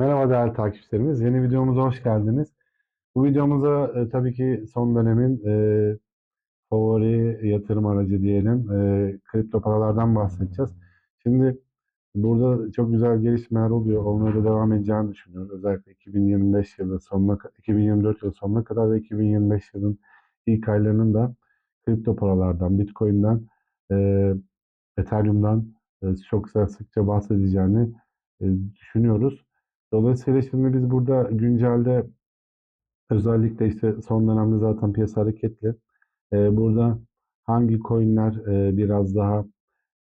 değerli takipçilerimiz. Yeni videomuza hoş geldiniz. Bu videomuzda e, tabii ki son dönemin e, favori yatırım aracı diyelim. E, kripto paralardan bahsedeceğiz. Şimdi burada çok güzel gelişmeler oluyor. Olmaya da devam edeceğini düşünüyoruz. Özellikle 2025 yılı sonuna, 2024 yılı sonuna kadar ve 2025 yılın ilk aylarının da kripto paralardan, Bitcoin'den, e, Ethereum'dan e, çok sıkça bahsedeceğini e, düşünüyoruz. Dolayısıyla şimdi biz burada güncelde özellikle işte son dönemde zaten piyasa hareketli. Ee, burada hangi coinler e, biraz daha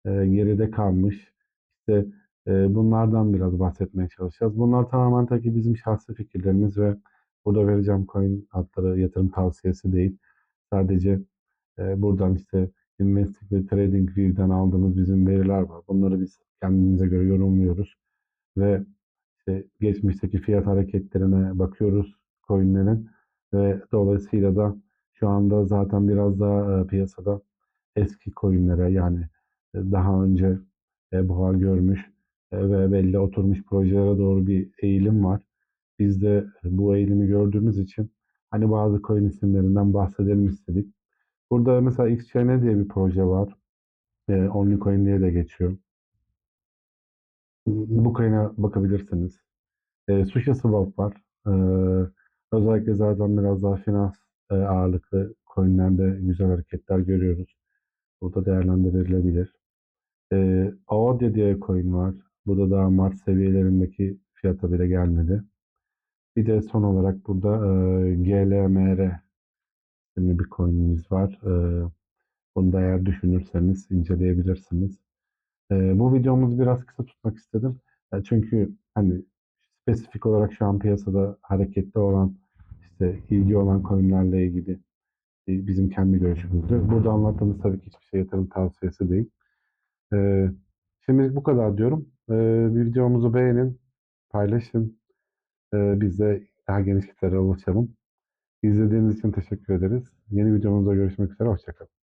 e, geride kalmış? İşte e, bunlardan biraz bahsetmeye çalışacağız. Bunlar tamamen tabii ki bizim şahsi fikirlerimiz ve burada vereceğim coin adları yatırım tavsiyesi değil. Sadece e, buradan işte Investing ve Trading View'den aldığımız bizim veriler var. Bunları biz kendimize göre yorumluyoruz ve işte geçmişteki fiyat hareketlerine bakıyoruz coinlerin ve dolayısıyla da şu anda zaten biraz daha e, piyasada eski coinlere yani e, daha önce e, buhar görmüş ve belli oturmuş projelere doğru bir eğilim var. Biz de bu eğilimi gördüğümüz için hani bazı coin isimlerinden bahsedelim istedik. Burada mesela XCN diye bir proje var. E, OnlyCoin diye de geçiyor. Bu coin'e bakabilirsiniz. E, Sushi Swap var. E, özellikle zaten biraz daha finans e, ağırlıklı coinlerde güzel hareketler görüyoruz. Burada değerlendirilebilir. E, Aodia diye coin var. Bu da daha Mart seviyelerindeki fiyata bile gelmedi. Bir de son olarak burada e, GLMR isimli bir coin'imiz var. E, bunu da eğer düşünürseniz inceleyebilirsiniz. E, bu videomuzu biraz kısa tutmak istedim. E, çünkü hani spesifik olarak şu an piyasada hareketli olan işte ilgi olan coinlerle ilgili e, bizim kendi görüşümüzdü. Burada anlattığımız tabii ki hiçbir şey yatırım tavsiyesi değil. Ee, şimdilik bu kadar diyorum. Ee, videomuzu beğenin, paylaşın. Ee, biz de daha geniş kitlere ulaşalım. İzlediğiniz için teşekkür ederiz. Yeni videomuzda görüşmek üzere. Hoşçakalın.